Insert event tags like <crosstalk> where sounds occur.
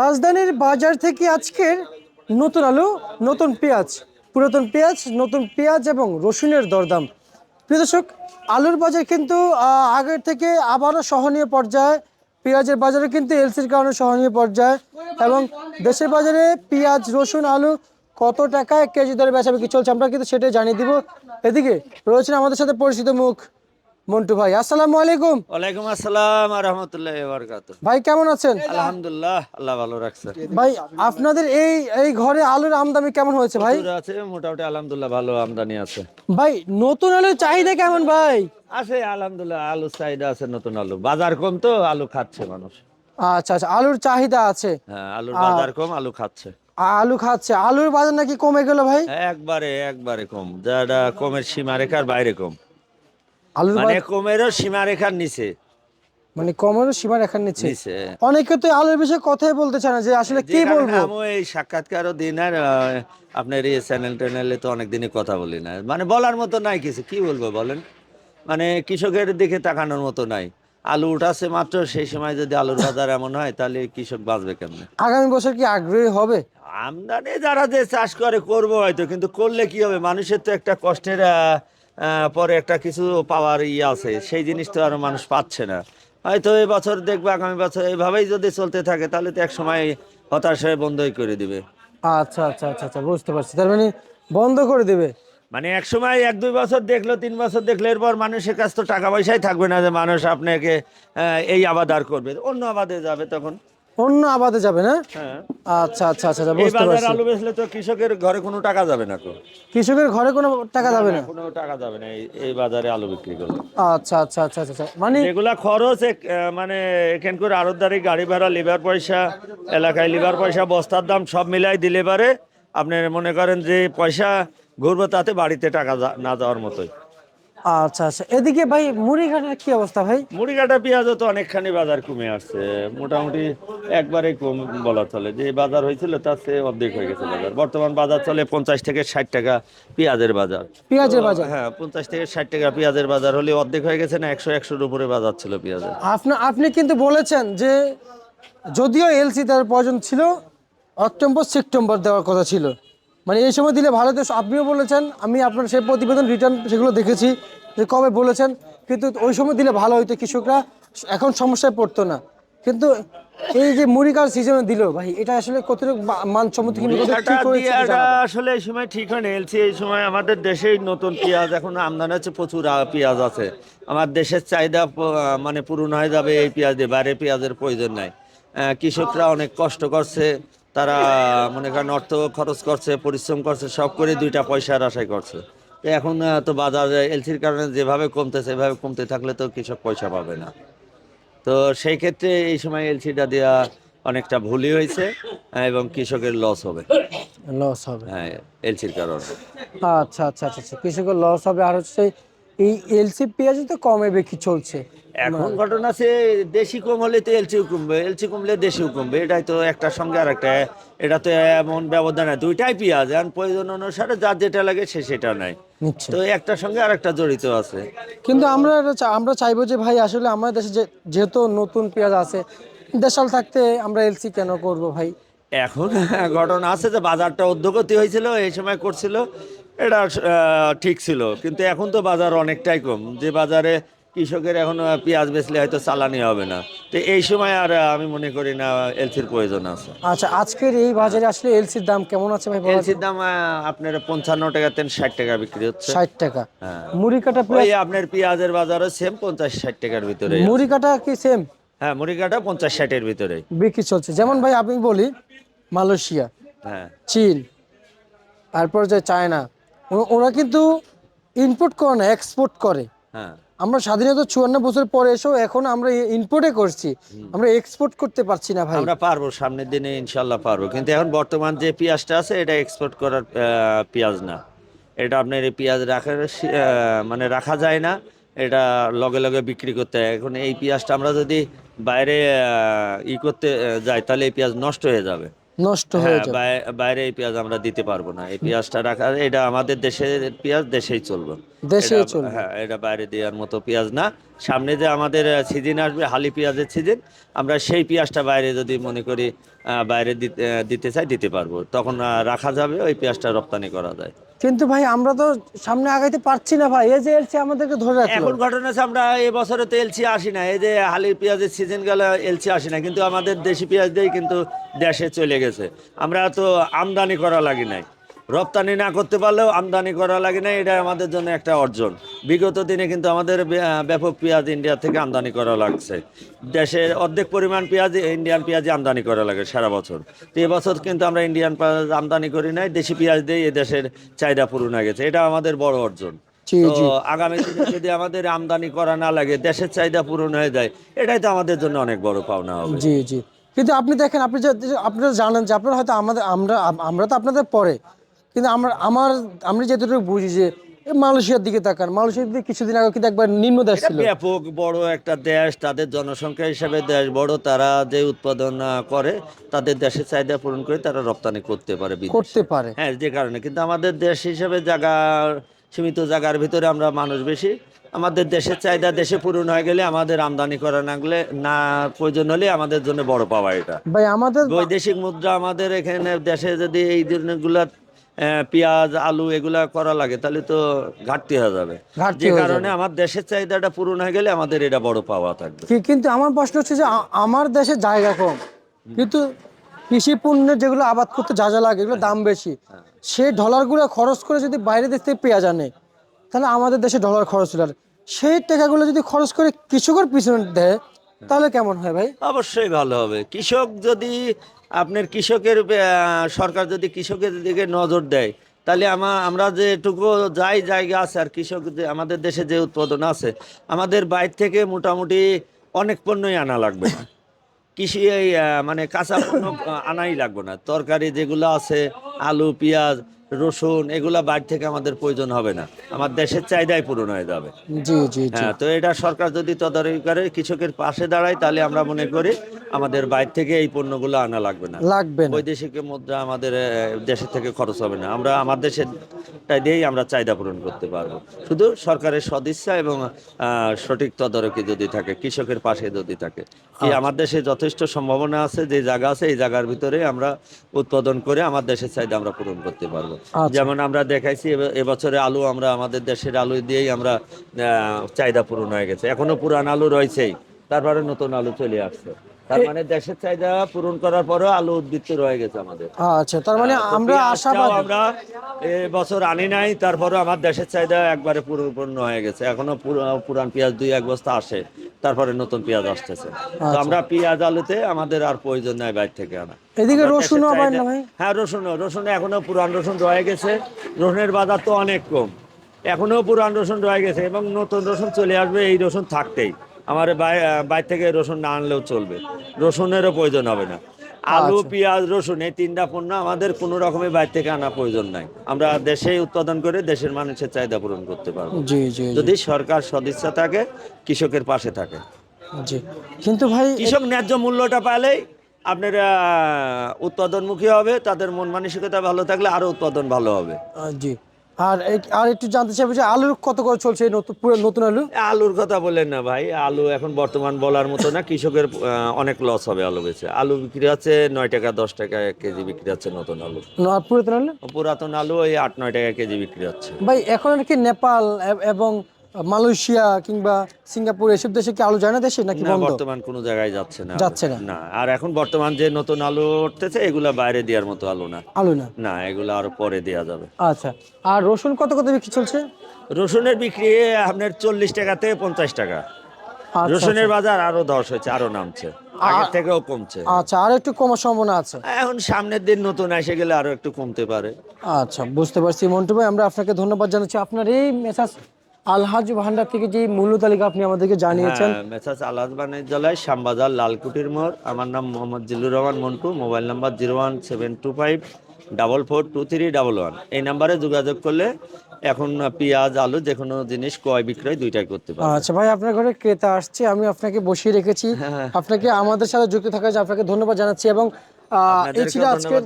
রাজধানীর বাজার থেকে আজকের নতুন আলু, নতুন পেঁয়াজ, পুরাতন পেঁয়াজ, নতুন পেঁয়াজ এবং রসুনের দরদাম। প্রিয় দর্শক, আলুর বাজার কিন্তু আগের থেকে আবারও সহনীয় পর্যায়ে। পেঁয়াজের বাজারে কিন্তু এলসির কারণে সহনীয় পর্যায়ে এবং দেশের বাজারে পেঁয়াজ, রসুন, আলু কত টাকায় কেজি দরে বেচা বিক্রি চলছে আমরা কিন্তু সেটাই জানিয়ে দিব। এদিকে রয়েছেন আমাদের সাথে পরিচিত মুখ মন্টু ভাই আসসালামু আলাইকুম। ওয়ালাইকুম আসসালাম রহমতুল্লাহ বরকাত ভাই কেমন আছেন? আলহামদুলিল্লাহ আল্লাহ ভালো রাখছে। ভাই আপনাদের এই এই ঘরে আলুর আমদানি কেমন হয়েছে ভাই? আছে মোটামুটি আলহামদুলিল্লাহ ভালো আমদানি আছে। ভাই নতুন আলুর চাহিদা কেমন ভাই? আছে আলহামদুলিল্লাহ আলু চাহিদা আছে নতুন আলু। বাজার কম তো আলু খাচ্ছে মানুষ। আচ্ছা আচ্ছা আলুর চাহিদা আছে। হ্যাঁ আলুর বাজার কম আলু খাচ্ছে। আলু খাচ্ছে। আলুর বাজার নাকি কমে গেল ভাই? একবারে একবারে কম। যারা কমের সীমারেখার বাইরে কম। আলুর মানে কমেরও সীমারেখার নিচে। মানে কমেরও নিচে। অনেকে তো আলুর বিষয়ে কথাই বলতে চায় না যে আসলে কি বলব? আমিও এই সাক্ষাৎকারও দিন আর আপনার এই চ্যানেল ট্যানেলে তো অনেকদিনই কথা বলি না। মানে বলার মতো নাই কিছু কি বলব বলেন? মানে কৃষকের দিকে তাকানোর মতো নাই। আলু উঠাছে মাত্র সেই সময় যদি আলুর <laughs> বাজার এমন হয় তাহলে কৃষক বাঁচবে কেমনে? আগামী বছর কি আগ্রহী হবে? আমদানি যারা যে চাষ করে করব হয়তো কিন্তু করলে কি হবে? মানুষের তো একটা কষ্টের পরে একটা কিছু পাওয়ার ইয়ে আছে সেই জিনিস তো আর মানুষ পাচ্ছে না। হয়তো এই বছর দেখবে আগামী বছর এইভাবেই যদি চলতে থাকে তাহলে তো এক সময় হতাশ হয়ে বন্ধই করে দিবে। আচ্ছা আচ্ছা আচ্ছা আচ্ছা বুঝতে পারছি। তার মানে বন্ধ করে দেবে? মানে এক সময় এক দুই বছর দেখল তিন বছর দেখলে এরপর মানুষের কাছে তো টাকা পয়সাই থাকবে না যে মানুষ আপনাকে এই আবাদ আর করবে। অন্য আবাদে যাবে তখন। অন্য আবাদে যাবে না? হ্যাঁ। আচ্ছা আচ্ছা আচ্ছা আচ্ছা, এই বুঝতে পারছি। আলু বেচলে তো কৃষকের ঘরে কোনো টাকা যাবে না তো। কৃষকের ঘরে কোনো টাকা যাবে না? কোনো টাকা যাবে না এই- বাজারে আলু বিক্রি করলে। আচ্ছা আচ্ছা আচ্ছা আচ্ছা আচ্ছা। মানে এগুলা খরচ মানে এখান করে আড়তদারি গাড়ি ভাড়া লিভার পয়সা এলাকায় লিভার পয়সা বস্তার দাম সব মিলাই দিলে পারে। আপনি মনে করেন যে পয়সা ঘুরবে তাতে বাড়িতে টাকা না যাওয়ার মতোই। আচ্ছা আচ্ছা। এদিকে ভাই মুড়িঘাটের কি অবস্থা ভাই? মুড়িঘাটা পেঁয়াজও তো অনেকখানি বাজার কমে আসছে। মোটামুটি একবারে কম বলা চলে। যে বাজার হয়েছিল তার চেয়ে অর্ধেক হয়ে গেছে বাজার। বর্তমান বাজার চলে পঞ্চাশ থেকে ষাট টাকা পেঁয়াজের বাজার। পেঁয়াজের বাজার? হ্যাঁ পঞ্চাশ থেকে ষাট টাকা পেঁয়াজের বাজার হলে অর্ধেক হয়ে গেছে না একশো একশোর উপরে বাজার ছিল পেঁয়াজের। আপনি আপনি কিন্তু বলেছেন যে যদিও এলসি তার প্রয়োজন ছিল অক্টোবর সেপ্টেম্বর দেওয়ার কথা ছিল। মানে এই সময় দিলে ভালো তো আপনিও বলেছেন আমি আপনার সেই প্রতিবেদন রিটার্ন সেগুলো দেখেছি যে কবে বলেছেন কিন্তু ওই সময় দিলে ভালো হতো কৃষকরা এখন সমস্যায় পড়তো না। কিন্তু এই যে মুড়িকার সিজনে দিল ভাই এটা আসলে কতটুকু মানসম্মত। আসলে এই সময় ঠিক হয়নি। এলসি এই সময় আমাদের দেশেই নতুন পেঁয়াজ এখন আমদানি হচ্ছে প্রচুর পেঁয়াজ আছে। আমার দেশের চাহিদা মানে পূরণ হয়ে যাবে এই পেঁয়াজ দিয়ে বাইরে পেঁয়াজের প্রয়োজন নাই। আহ, কৃষকরা অনেক কষ্ট করছে তারা মনে করেন অর্থ খরচ করছে পরিশ্রম করছে সব করে দুইটা পয়সার আশায় করছে। তো এখন তো বাজার এলসির কারণে যেভাবে কমতেছে এভাবে কমতে থাকলে তো কৃষক পয়সা পাবে না। তো সেই ক্ষেত্রে এই সময় এলসিটা দেওয়া অনেকটা ভুলই হয়েছে এবং কৃষকের লস হবে। লস হবে। হ্যাঁ এলসির কারণে। আচ্ছা আচ্ছা আচ্ছা আচ্ছা কৃষকের লস হবে। আর হচ্ছে এই এলসি পেঁয়াজ তো কমে বেশি চলছে। এখন ঘটনা আছে দেশি কম হলে তো এলসিও কমবে এলসি কমলে দেশিও কমবে এটাই তো একটার সঙ্গে আর একটা এটা তো এমন ব্যবধান নাই। দুইটাই পেঁয়াজ এখন প্রয়োজন অনুসারে যার যেটা লাগে সে সেটা নাই তো একটার সঙ্গে আর একটা জড়িত আছে। কিন্তু আমরা আমরা চাইব যে ভাই আসলে আমাদের দেশে যে যেহেতু নতুন পেঁয়াজ আছে দেশাল থাকতে আমরা এলসি কেন করব ভাই? এখন ঘটনা আছে যে বাজারটা উদ্যোগতি হয়েছিল এই সময় করছিল। এটা ঠিক ছিল। কিন্তু এখন তো বাজার অনেকটাই কম। যে বাজারে কৃষকের এখন পেঁয়াজ বেচলে হয়তো চালানি হবে না। তো এই সময় আর আমি মনে করি না এলসির প্রয়োজন আছে। আচ্ছা আজকের এই বাজারে আসলে এলসির দাম কেমন আছে ভাই এলসির দাম আপনার পঞ্চান্ন টাকা তেন ষাট টাকা বিক্রি হচ্ছে। ষাট টাকা। হ্যাঁ। মুড়ি কাটা ওই আপনার পেঁয়াজের বাজারও সেম পঞ্চাশ ষাট টাকার ভিতরে মুড়ি কাটা কি সেম হ্যাঁ মুড়িকাটা পঞ্চাশ ষাটের ভিতরে। বিক্রি চলছে। যেমন ভাই আমি বলি মালয়েশিয়া হ্যাঁ। চীন তারপর যে চায়না ওরা কিন্তু ইনপুট করে না এক্সপোর্ট করে। হ্যাঁ। আমরা স্বাধীনতা চুয়ান্ন বছর পরে এসেও এখন আমরা ইনপোর্টে করছি। আমরা এক্সপোর্ট করতে পারছি না ভাই। আমরা পারব সামনের দিনে ইনশাল্লাহ পারব। কিন্তু এখন বর্তমান যে পেঁয়াজটা আছে এটা এক্সপোর্ট করার পেঁয়াজ না। এটা আপনার এই পেঁয়াজ রাখার মানে রাখা যায় না। এটা লগে লগে বিক্রি করতে হয়। এখন এই পেঁয়াজটা আমরা যদি বাইরে ই করতে যাই তাহলে এই পেঁয়াজ নষ্ট হয়ে যাবে। নষ্ট হয়ে হ্যাঁ, যাবে। বাইরে এই পেঁয়াজ আমরা দিতে পারব না। এই পেঁয়াজটা রাখা এটা আমাদের দেশের পেঁয়াজ দেশেই চলবে। দেশেই চলবে। হ্যাঁ এটা বাইরে দেওয়ার মতো পেঁয়াজ না। সামনে যে আমাদের সিজন আসবে হালি পেঁয়াজের সিজন আমরা সেই পেঁয়াজটা বাইরে যদি মনে করি বাইরে দিতে দিতে চাই দিতে পারব। তখন রাখা যাবে ওই পেঁয়াজটা রপ্তানি করা যায়। কিন্তু ভাই, আমরা তো সামনে আগাইতে পারছি না ভাই। এই যে এলসি আমাদেরকে ধরে রাখল। এখন ঘটনা আছে আমরা বছরে তো এলসি আসি না। এই যে হালি পেঁয়াজের সিজন গেল, এলসি আসি না। কিন্তু আমাদের দেশি পেঁয়াজ দিয়েই কিন্তু দেশে চলে গেছে। আমরা তো আমদানি করা লাগি নাই। রপ্তানি না করতে পারলেও আমদানি করা লাগে না এটা আমাদের জন্য একটা অর্জন। বিগত দিনে কিন্তু আমাদের ব্যাপক পেঁয়াজ ইন্ডিয়া থেকে আমদানি করা লাগছে। দেশের অর্ধেক পরিমাণ পেঁয়াজ ইন্ডিয়ান পেঁয়াজ আমদানি করা লাগে সারা বছর। তো এবছর কিন্তু আমরা ইন্ডিয়ান পেঁয়াজ আমদানি করি নাই দেশি পেঁয়াজ দিয়ে দেশের চাহিদা পূরণ হয়ে গেছে। এটা আমাদের বড় অর্জন। তো আগামী দিনে যদি আমাদের আমদানি করা না লাগে দেশের চাহিদা পূরণ হয়ে যায় এটাই তো আমাদের জন্য অনেক বড় পাওনা হবে। জি জি। কিন্তু আপনি দেখেন আপনি আপনারা জানেন যে আপনারা হয়তো আমাদের আমরা আমরা তো আপনাদের পরে। কিন্তু আমরা আমার আমরা যেটুকু বুঝি যে মালয়েশিয়ার দিকে তাকান। মালয়েশিয়ার দিকে কিছুদিন আগে কিন্তু একবার নিম্ন দেশ ছিল। ব্যাপক বড় একটা দেশ তাদের জনসংখ্যা হিসাবে দেশ বড় তারা যে উৎপাদন করে তাদের দেশের চাহিদা পূরণ করে তারা রপ্তানি করতে পারে করতে পারে। হ্যাঁ যে কারণে। কিন্তু আমাদের দেশ হিসাবে জায়গা সীমিত জায়গার ভিতরে আমরা মানুষ বেশি। আমাদের দেশের চাহিদা দেশে পূরণ হয়ে গেলে আমাদের আমদানি করা না গেলে না প্রয়োজন হলে আমাদের জন্য বড় পাওয়া এটা। ভাই আমাদের বৈদেশিক মুদ্রা আমাদের এখানে দেশে যদি এই ধরনেরগুলা আহ, পেঁয়াজ আলু এগুলা করা লাগে তাহলে তো ঘাটতি হয়ে যাবে। যে কারণে আমার দেশের চাহিদাটা পূরণ হয়ে গেলে আমাদের এটা বড় পাওয়া থাকবে। কিন্তু আমার প্রশ্ন হচ্ছে যে আমার দেশে জায়গা কম কিন্তু কৃষি পণ্যের যেগুলো আবাদ করতে যা যা লাগে এগুলো দাম বেশি। সেই ডলারগুলো খরচ করে যদি বাইরে দেশ থেকে পেঁয়াজ আনে তাহলে আমাদের দেশে ডলার খরচ হলো। সেই টাকাগুলো যদি খরচ করে কৃষকের পিছনে দেয় তাহলে কেমন হয় ভাই? অবশ্যই ভালো হবে। কৃষক যদি আপনার কৃষকের সরকার যদি কৃষকের দিকে নজর দেয়, তাহলে আমা, আমরা যেটুকু যাই জায়গা আছে, আর কৃষক যে, আমাদের দেশে যে উৎপাদন আছে, আমাদের বাইর থেকে মোটামুটি অনেক পণ্যই আনা লাগবে না। কৃষি মানে কাঁচা পণ্য আনাই লাগবে না। তরকারি যেগুলো আছে, আলু, পেঁয়াজ রসুন এগুলা বাইরে থেকে আমাদের প্রয়োজন হবে না। আমার দেশের চাহিদাই পূরণ হয়ে যাবে। জি জি জি। হ্যাঁ তো এটা সরকার যদি তদারকি করে কৃষকের পাশে দাঁড়ায় তাহলে আমরা মনে করি আমাদের বাইরে থেকে এই পণ্যগুলো আনা লাগবে না। লাগবে না। বৈদেশিক মুদ্রা আমাদের দেশের থেকে খরচ হবে না। আমরা আমার দেশের দিয়েই আমরা চাহিদা পূরণ করতে পারব। শুধু সরকারের সদিচ্ছা এবং সঠিক তদারকি যদি থাকে কৃষকের পাশে যদি থাকে কি আমার দেশে যথেষ্ট সম্ভাবনা আছে যে জায়গা আছে এই জায়গার ভিতরে আমরা উৎপাদন করে আমার দেশের চাহিদা আমরা পূরণ করতে পারব। আচ্ছা। যেমন আমরা দেখাইছি এব- এবছরে আলু আমরা আমাদের দেশের আলু দিয়েই আমরা আহ, চাহিদা পূরণ হয়ে গেছে। এখনও পুরান আলু রয়েছেই তারপরে নতুন আলু চলে আসছে। তার মানে দেশের চাহিদা পূরণ করার পরেও আলু উদ্বৃত্ত রয়ে গেছে আমাদের। আচ্ছা তার মানে আমরা আশাবাদী। আমরা বছর আনি নাই তারপরে আমার দেশের চাহিদা একবারে পূর্ণ হয়ে গেছে। এখনও পুরা- পুরান পেঁয়াজ দুই এক বস্তা আসে তারপরে নতুন পেঁয়াজ আসতেছে। তো আচ্ছা। আমরা পেঁয়াজ আলুতে আমাদের আর প্রয়োজন নাই বাইরে থেকে আনা। এদিকে রসুনও আবার না ভাই? হ্যাঁ রসুন রসুন এখনও পুরান রসুন রয়ে গেছে। রসুনের বাজার তো অনেক কম। এখনও পুরান রসুন রয়ে গেছে এবং নতুন রসুন চলে আসবে এই রসুন থাকতেই। আমার বাইরে থেকে রসুন না আনলেও চলবে। রসুনেরও প্রয়োজন হবে না। আলু আচ্ছা। পেঁয়াজ রসুন এই তিনটা পণ্য আমাদের কোনো রকমের বাইরে থেকে আনা প্রয়োজন নাই। আমরা দেশেই উৎপাদন করে দেশের মানুষের চাহিদা পূরণ করতে পারব। জি জি জি, যদি সরকার সদিচ্ছা থাকে কৃষকের পাশে থাকে। জি। কিন্তু ভাই কৃষক ন্যায্য মূল্যটা পেলেই আপনার উৎপাদনমুখী হবে তাদের মন মানসিকতা ভালো থাকলে আরও উৎপাদন ভালো হবে। জি। আর আর একটু জানতে চাইব যে আলুর কত করে চলছে নতুন পুরো নতুন আলু? আলুর কথা বলেন না ভাই আলু এখন বর্তমান বলার মতো না কৃষকের অনেক লস হবে আলু বেচে। আলু বিক্রি হচ্ছে নয় টাকা দশ টাকা কেজি বিক্রি হচ্ছে নতুন আলু। পুরাতন আলু? পুরাতন আলু ওই আট নয় টাকা কেজি বিক্রি হচ্ছে। ভাই এখন আর কি নেপাল এবং মালয়েশিয়া কিংবা সিঙ্গাপুর এসব দেশে কি আলু যায় না দেশে নাকি বন্ধ? বর্তমান কোনো জায়গায় যাচ্ছে না। যাচ্ছে না। না আর এখন বর্তমান যে নতুন আলু উঠতেছে এগুলা বাইরে দেওয়ার মতো আলু না। আলু না? না এগুলো আরও পরে দেওয়া যাবে। আচ্ছা আর রসুন কত কত বিক্রি চলছে? রসুনের বিক্রি আপনার চল্লিশ টাকা থেকে পঞ্চাশ টাকা। আচ্ছা, রসুনের বাজার আরও ধস হয়েছে আরও নামছে। আগের থেকেও কমছে। আচ্ছা আর একটু কমার সম্ভাবনা আছে? এখন সামনের দিন নতুন এসে গেলে আরও একটু কমতে পারে। আচ্ছা বুঝতে পারছি। মন্টু ভাই আমরা আপনাকে ধন্যবাদ জানাচ্ছি। আপনার এই মেসাজ আলহাজ ভান্ডার থেকে যে মূল্য তালিকা আপনি আমাদেরকে জানিয়েছেন। হ্যাঁ, মেসাজ আলাদ জেলায় শ্যামবাজার লালকুটির মোড়। আমার নাম Mohammad Jillur Rahman Montu. Mobile number zero one seven two five double four two three double one. এই নাম্বারে যোগাযোগ করলে এখন পেঁয়াজ আলু যে কোনো জিনিস ক্রয় বিক্রয় দুইটাই করতে পারে আচ্ছা ভাই আপনার ঘরে ক্রেতা আসছে আমি আপনাকে বসিয়ে রেখেছি। হ্যাঁ। আপনাকে আমাদের সাথে যুক্ত থাকার জন্য আপনাকে ধন্যবাদ জানাচ্ছি এবং এই ছিল আজকে